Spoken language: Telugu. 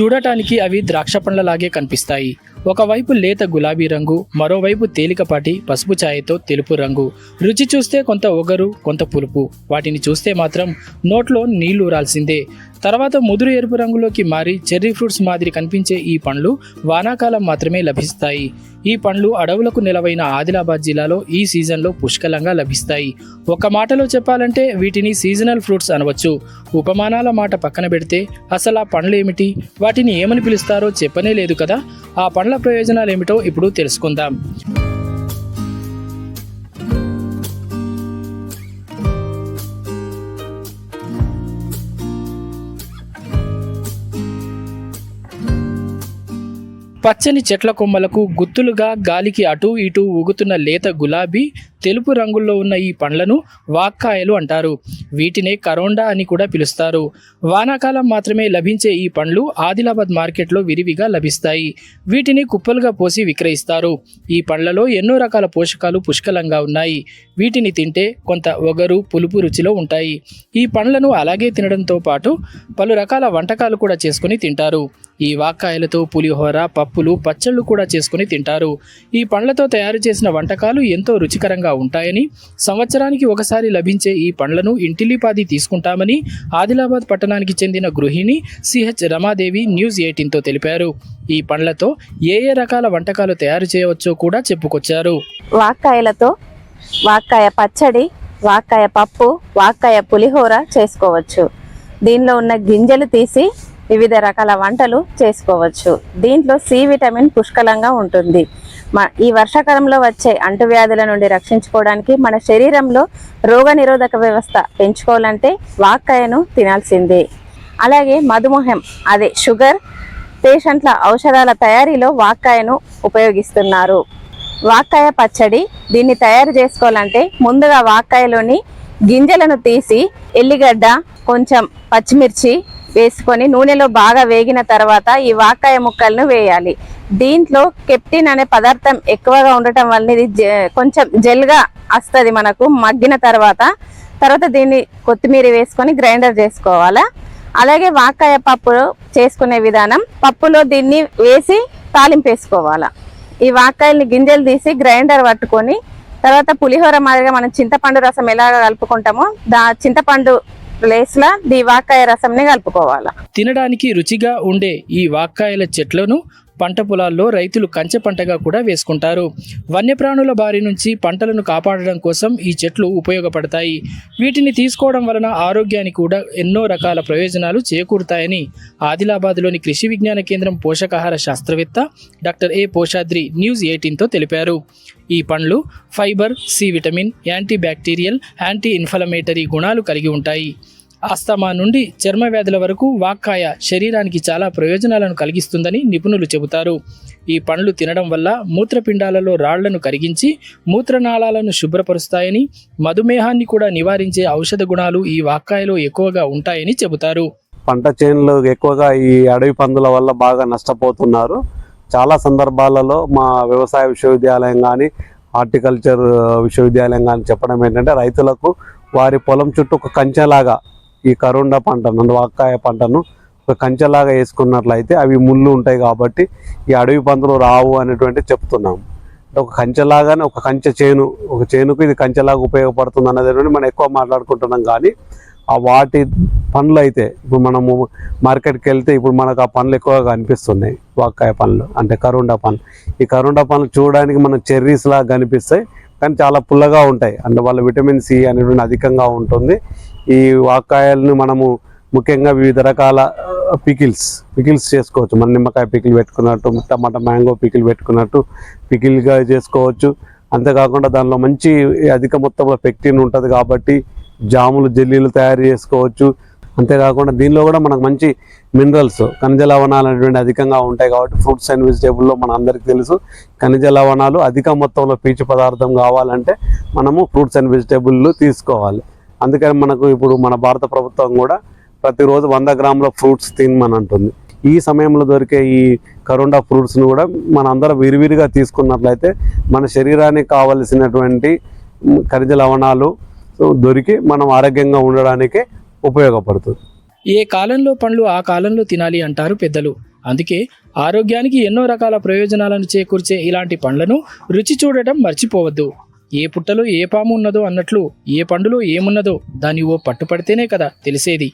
చూడటానికి అవి ద్రాక్ష పండ్లలాగే కనిపిస్తాయి. ఒకవైపు లేత గులాబీ రంగు మరోవైపు తేలికపాటి పసుపు ఛాయతో తెలుపు రంగు. రుచి చూస్తే కొంత ఒగరు కొంత పులుపు. వాటిని చూస్తే మాత్రం నోట్లో నీళ్ళు రాల్సిందే తర్వాత ముదురు ఎరుపు రంగులోకి మారి చెర్రీ ఫ్రూట్స్ మాదిరి కనిపించే ఈ పండ్లు వానాకాలం మాత్రమే లభిస్తాయి. ఈ పండ్లు అడవులకు నిలవైన ఆదిలాబాద్ జిల్లాలో ఈ సీజన్లో పుష్కలంగా లభిస్తాయి. ఒక మాటలో చెప్పాలంటే వీటిని సీజనల్ ఫ్రూట్స్ అనవచ్చు. ఉపమానాల మాట పక్కన పెడితే అసలు ఆ పండ్లు ఏమిటి? వాటిని ఏమని పిలుస్తారో చెప్పనే లేదు కదా? ఆ పండ్ల ప్రయోజనాలు ఏమిటో ఇప్పుడు తెలుసుకుందాం. పచ్చని చెట్ల కొమ్మలకు గుత్తులుగా గాలికి అటూ ఇటూ ఊగుతున్న లేత గులాబీ తెలుపు రంగుల్లో ఉన్న ఈ పండ్లను వాక్కాయలు అంటారు. వీటినే కరోండా అని కూడా పిలుస్తారు. వానాకాలం మాత్రమే లభించే ఈ పండ్లు ఆదిలాబాద్ మార్కెట్లో విరివిగా లభిస్తాయి. వీటిని కుప్పలుగా పోసి విక్రయిస్తారు. ఈ పండ్లలో ఎన్నో రకాల పోషకాలు పుష్కలంగా ఉన్నాయి. వీటిని తింటే కొంత ఒగరు పులుపు రుచిలో ఉంటాయి. ఈ పండ్లను అలాగే తినడంతో పాటు పలు రకాల వంటకాలు కూడా చేసుకుని తింటారు. ఈ వాక్కాయలతో పులిహోర పప్పులు పచ్చళ్ళు కూడా చేసుకుని తింటారు. ఈ పండ్లతో తయారు చేసిన వంటకాలు ఎంతో రుచికరంగా ఉంటాయని సంవత్సరానికి ఒకసారి లభించే ఈ పండ్లను ఇంటిల్లిపాది తీసుకుంటామని ఆదిలాబాద్ పట్టణానికి చెందిన గృహిణి సిహెచ్ రమాదేవి న్యూస్ ఎయిటీన్తో తెలిపారు. ఈ పండ్లతో ఏ ఏ రకాల వంటకాలు తయారు చేయవచ్చో కూడా చెప్పుకొచ్చారు. వాక్కాయలతో వాక్కాయ పచ్చడి వాక్కాయ పప్పు వాక్కాయ పులిహోర చేసుకోవచ్చు. దీనిలో ఉన్న గింజలు తీసి వివిధ రకాల వంటలు చేసుకోవచ్చు. దీంట్లో సి విటమిన్ పుష్కలంగా ఉంటుంది. ఈ వర్షాకాలంలో వచ్చే అంటువ్యాధుల నుండి రక్షించుకోవడానికి మన శరీరంలో రోగ నిరోధక వ్యవస్థ పెంచుకోవాలంటే వాక్కాయను తినాల్సిందే. అలాగే మధుమేహం అదే షుగర్ పేషెంట్ల ఔషధాల తయారీలో వాక్కాయను ఉపయోగిస్తున్నారు. వాక్కాయ పచ్చడి దీన్ని తయారు చేసుకోవాలంటే ముందుగా వాక్కాయలోని గింజలను తీసి ఎల్లిగడ్డ కొంచెం పచ్చిమిర్చి వేసుకొని నూనెలో బాగా వేగిన తర్వాత ఈ వాక్కాయ ముక్కలను వేయాలి. దీంట్లో కెప్టిన్ అనే పదార్థం ఎక్కువగా ఉండటం వల్ల ఇది జె- కొంచెం జెల్గా వస్తుంది మనకు మగ్గిన తర్వాత. తర్వాత దీన్ని కొత్తిమీర వేసుకొని గ్రైండర్ చేసుకోవాలా. అలాగే వాకాయ పప్పు చేసుకునే విధానం పప్పులో దీన్ని వేసి తాలింపేసుకోవాలా ఈ వాకాయల్ని గింజలు తీసి గ్రైండర్ పట్టుకొని తర్వాత పులిహోర మాదిరిగా మనం చింతపండు రసం ఎలాగ కలుపుకుంటామో దా చింతపండు ప్లేస్లో ఈ వాకాయ రసంని కలుపుకోవాలా. తినడానికి రుచిగా ఉండే ఈ వాకాయల చెట్లను పంట పొలాల్లో రైతులు కంచె పంటగా కూడా వేసుకుంటారు. వన్యప్రాణుల బారి నుంచి పంటలను కాపాడడం కోసం ఈ చెట్లు ఉపయోగపడతాయి. వీటిని తీసుకోవడం వలన ఆరోగ్యానికి కూడా ఎన్నో రకాల ప్రయోజనాలు చేకూరుతాయని ఆదిలాబాద్లోని కృషి విజ్ఞాన కేంద్రం పోషకాహార శాస్త్రవేత్త డాక్టర్ ఏ పోషాద్రి న్యూస్ ఎయిటీన్తో తెలిపారు. ఈ పండ్లు fibre C vitamin anti bacterial anti inflammatory గుణాలు కలిగి ఉంటాయి. ఆస్తమా నుండి చర్మ వ్యాధుల వరకు వాక్కాయ శరీరానికి చాలా ప్రయోజనాలను కలిగిస్తుందని నిపుణులు చెబుతారు. ఈ పండ్లు తినడం వల్ల మూత్రపిండాలలో రాళ్ళను కరిగించి మూత్రనాళాలను శుభ్రపరుస్తాయని మధుమేహాన్ని కూడా నివారించే ఔషధ గుణాలు ఈ వాక్కాయలో ఎక్కువగా ఉంటాయని చెబుతారు. పంట చేనులు ఎక్కువగా ఈ అడవి పందుల వల్ల బాగా నష్టపోతున్నారు. చాలా సందర్భాలలో మా వ్యవసాయ విశ్వవిద్యాలయం కానీ హార్టికల్చర్ విశ్వవిద్యాలయం కానీ చెప్పడం ఏంటంటే రైతులకు వారి పొలం చుట్టూ ఒక కంచెలాగా ఈ కరుండ పంటను వాక్కాయ పంటను ఒక కంచెలాగా వేసుకున్నట్లయితే అవి ముళ్ళు ఉంటాయి కాబట్టి ఈ అడవి పందులు రావు అనేటువంటి చెప్తున్నాం ఒక కంచెలాగానే ఒక కంచె చేను ఒక చేనుకు ఇది కంచెలాగా ఉపయోగపడుతుంది అన్నది మనం ఎక్కువ మాట్లాడుకుంటున్నాం కానీ ఆ వాటి పండ్లు అయితే ఇప్పుడు మనము మార్కెట్కి వెళ్తే ఇప్పుడు మనకు ఆ పండ్లు ఎక్కువగా కనిపిస్తున్నాయి వాక్కాయ పండ్లు అంటే కరుండా పండ్లు. ఈ కరుండా పండ్లు చూడడానికి మనం చెర్రీస్ లాగా కనిపిస్తాయి కానీ చాలా పుల్లగా ఉంటాయి. అందువల్ల విటమిన్ సి అనేటువంటి అధికంగా ఉంటుంది. ఈ వాకాయలను మనము ముఖ్యంగా వివిధ రకాల పికిల్స్ పికిల్స్ చేసుకోవచ్చు. మన నిమ్మకాయ పికిల్ పెట్టుకున్నట్టు టమాటా మ్యాంగో పికిల్ పెట్టుకున్నట్టు పికిల్గా చేసుకోవచ్చు. అంతేకాకుండా దానిలో మంచి అధిక మొత్తంలో పెక్టిన్ ఉంటుంది కాబట్టి జాములు జెల్లీలు తయారు చేసుకోవచ్చు. అంతేకాకుండా దీనిలో కూడా మనకు మంచి మినరల్స్ ఖనిజ లవణాలు అనేటువంటి అధికంగా ఉంటాయి కాబట్టి ఫ్రూట్స్ అండ్ వెజిటేబుల్లో మన అందరికీ తెలుసు. ఖనిజ లవణాలు అధిక మొత్తంలో పీచు పదార్థం కావాలంటే మనము ఫ్రూట్స్ అండ్ వెజిటేబుల్లు తీసుకోవాలి. అందుకని మనకు ఇప్పుడు మన భారత ప్రభుత్వం కూడా ప్రతిరోజు వంద గ్రాముల ఫ్రూట్స్ తినమని అంటుంది ఈ సమయంలో దొరికే ఈ కరోండా ఫ్రూట్స్ను కూడా మన అందరం విరివిరిగా తీసుకున్నట్లయితే మన శరీరానికి కావలసినటువంటి ఖనిజ లవణాలు దొరికి మనం ఆరోగ్యంగా ఉండడానికి ఉపయోగపడుతుంది. ఏ కాలంలో పండ్లు ఆ కాలంలో తినాలి అంటారు పెద్దలు. అందుకే ఆరోగ్యానికి ఎన్నో రకాల ప్రయోజనాలను చేకూర్చే ఇలాంటి పండ్లను రుచి చూడటం మర్చిపోవద్దు. ఏ పుట్టలో ఏ పాము ఉన్నదో అన్నట్లు ఏ పండులో ఏమున్నదో దాని ఓ పట్టుపడితేనే కదా తెలిసేది.